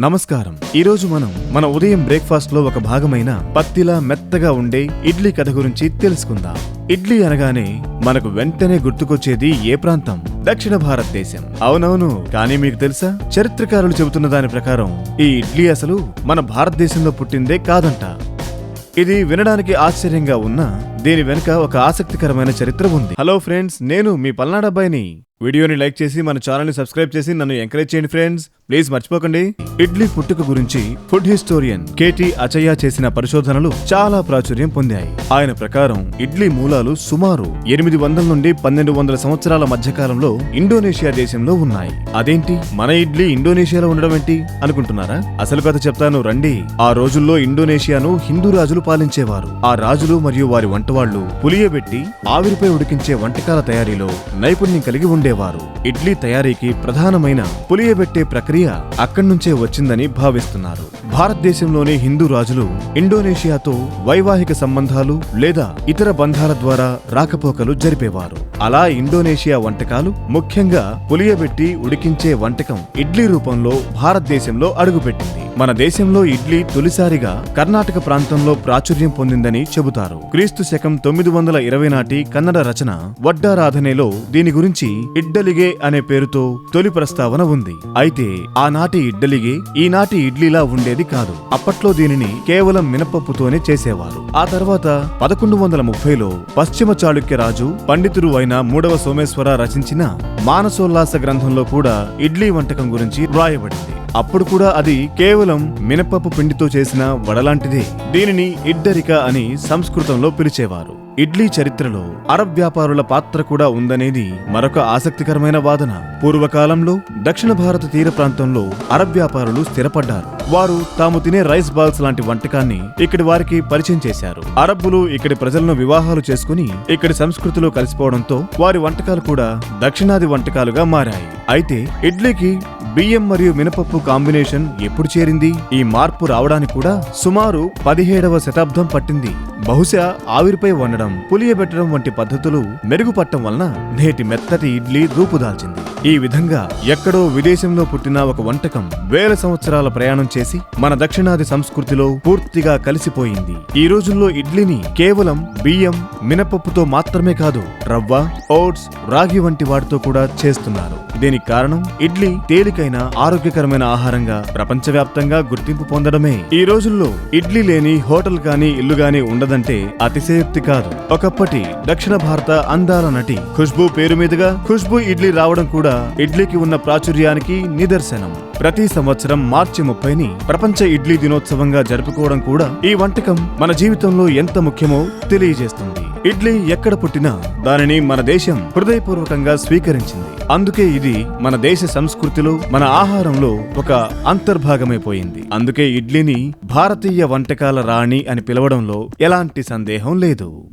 నమస్కారం. ఈరోజు మనం మన ఉదయం బ్రేక్ఫాస్ట్లో ఒక భాగమైన పత్తిలా మెత్తగా ఉండే ఇడ్లీ కథ గురించి తెలుసుకుందాం. ఇడ్లీ అనగానే మనకు వెంటనే గుర్తుకొచ్చేది ఏ ప్రాంతం? దక్షిణ భారతదేశం. అవునవును కానీ మీకు తెలుసా? చరిత్రకారులు చెబుతున్న దాని ప్రకారం ఈ ఇడ్లీ అసలు మన భారతదేశంలో పుట్టిందే కాదంట. ఇది వినడానికి ఆశ్చర్యంగా ఉన్నా దీని వెనుక ఒక ఆసక్తికరమైన చరిత్ర ఉంది. హలో ఫ్రెండ్స్ నేను మీ పల్నాడబ్బాయిని వీడియోని లైక్ చేసి మన ఛానల్ని సబ్స్క్రైబ్ చేసి నన్ను ఎంకరేజ్ చేయండి ఫ్రెండ్స్. ప్లీజ్ మర్చిపోకండి. ఇడ్లీ పుట్టుక గురించి ఫుడ్ హిస్టోరియన్ కేటి అచయ్య చేసిన పరిశోధనలు చాలా ప్రాచుర్యం పొందాయి. ఆయన ప్రకారం ఇడ్లీ మూలాలు సుమారు ఎనిమిది వందల నుండి పన్నెండు వందల సంవత్సరాల మధ్యకాలంలో ఇండోనేషియా దేశంలో ఉన్నాయి. అదేంటి? మన ఇడ్లీ ఇండోనేషియాలో ఉండడం ఏంటి? అనుకుంటున్నారా? అసలు కథ చెప్తాను రండి. ఆ రోజుల్లో ఇండోనేషియాను హిందూ రాజులు పాలించేవారు. ఆ రాజులు మరియు వారి వంటవాళ్ళు పులియబెట్టి ఆవిరిపై ఉడికించే వంటకాల తయారీలో నైపుణ్యం కలిగి ఉండేవారు ఇడ్లీ తయారీకి ప్రధానమైన పులియబెట్టే ప్రక్రియ అక్కడి నుంచే వచ్చిందని భావిస్తున్నారు. భారతదేశంలోని హిందూ రాజులు ఇండోనేషియాతో వైవాహిక సంబంధాలు లేదా ఇతర బంధాల ద్వారా రాకపోకలు జరిపేవారు. అలా ఇండోనేషియా వంటకాలు ముఖ్యంగా పులియబెట్టి ఉడికించే వంటకం ఇడ్లీ రూపంలో భారతదేశంలో అడుగుపెట్టింది. మన దేశంలో ఇడ్లీ తొలిసారిగా కర్ణాటక ప్రాంతంలో ప్రాచుర్యం పొందిందని చెబుతారు. క్రీస్తు శకం తొమ్మిది వందల ఇరవై నాటి కన్నడ రచన వడ్డారాధనేలో దీని గురించి ఇడ్డలిగే అనే పేరుతో తొలి ప్రస్తావన ఉంది. అయితే ఆనాటి ఇడ్డలిగే ఈనాటి ఇడ్లీలా ఉండేది కాదు. అప్పట్లో దీనిని కేవలం మినపప్పుతోనే చేసేవారు. ఆ తర్వాత పదకొండు వందల ముప్పైలో పశ్చిమ చాళుక్య రాజు పండితుడు అయిన మూడవ సోమేశ్వర రచించిన మానసోల్లాస గ్రంథంలో కూడా ఇడ్లీ వంటకం గురించి వ్రాయబడింది. అప్పుడు కూడా అది కేవలం మినపప్పు పిండితో చేసిన వడలాంటిదే. దీనిని ఇడ్డరిక అని సంస్కృతంలో పిలిచేవారు. ఇడ్లీ చరిత్రలో అరబ్ వ్యాపారుల పాత్ర కూడా ఉందనేది మరొక ఆసక్తికరమైన వాదన. పూర్వకాలంలో దక్షిణ భారత తీర ప్రాంతంలో అరబ్ వ్యాపారులు స్థిరపడ్డారు. వారు తాము తినే రైస్ బాల్స్ లాంటి వంటకాన్ని ఇక్కడి వారికి పరిచయం చేశారు. అరబ్బులు ఇక్కడి ప్రజలను వివాహాలు చేసుకుని ఇక్కడి సంస్కృతిలో కలిసిపోవడంతో వారి వంటకాలు కూడా దక్షిణాది వంటకాలుగా మారాయి. అయితే ఇడ్లీకి బియ్యం మరియు మినపప్పు కాంబినేషన్ ఎప్పుడు చేరింది? ఈ మార్పు రావడానికి కూడా సుమారు పదిహేడవ శతాబ్దం పట్టింది. బహుశా ఆవిరిపై వండడం పులియబెట్టడం వంటి పద్ధతులు మెరుగుపట్టడం వలన నేటి మెత్తటి ఇడ్లీ రూపుదాల్చింది. ఈ విధంగా ఎక్కడో విదేశంలో పుట్టిన ఒక వంటకం వేల సంవత్సరాల ప్రయాణం చేసి మన దక్షిణాది సంస్కృతిలో పూర్తిగా కలిసిపోయింది. ఈ రోజుల్లో ఇడ్లీని కేవలం బియ్యం మినపప్పుతో మాత్రమే కాదు రవ్వ ఓట్స్ రాగి వంటి వాటితో కూడా చేస్తున్నారు. దీనికి కారణం ఇడ్లీ తేలికైన ఆరోగ్యకరమైన ఆహారంగా ప్రపంచవ్యాప్తంగా గుర్తింపు పొందడమే. ఈ రోజుల్లో ఇడ్లీ లేని హోటల్ గాని ఇల్లు గాని ఉండదంటే అతిశయోక్తి కాదు. ఒకప్పటి దక్షిణ భారత అందాల నటి ఖుష్బూ పేరు మీదుగా ఖుష్బూ ఇడ్లీ రావడం కూడా కూడా ఇడ్లీకి ఉన్న ప్రాచుర్యానికి నిదర్శనం. ప్రతి సంవత్సరం మార్చి ముప్పైని ప్రపంచ ఇడ్లీ దినోత్సవంగా జరుపుకోవడం కూడా ఈ వంటకం మన జీవితంలో ఎంత ముఖ్యమో తెలియజేస్తుంది. ఇడ్లీ ఎక్కడ పుట్టినా దానిని మన దేశం హృదయపూర్వకంగా స్వీకరించింది. అందుకే ఇది మన దేశ సంస్కృతిలో మన ఆహారంలో ఒక అంతర్భాగమైపోయింది. అందుకే ఇడ్లీని భారతీయ వంటకాల రాణి అని పిలవడంలో ఎలాంటి సందేహం లేదు.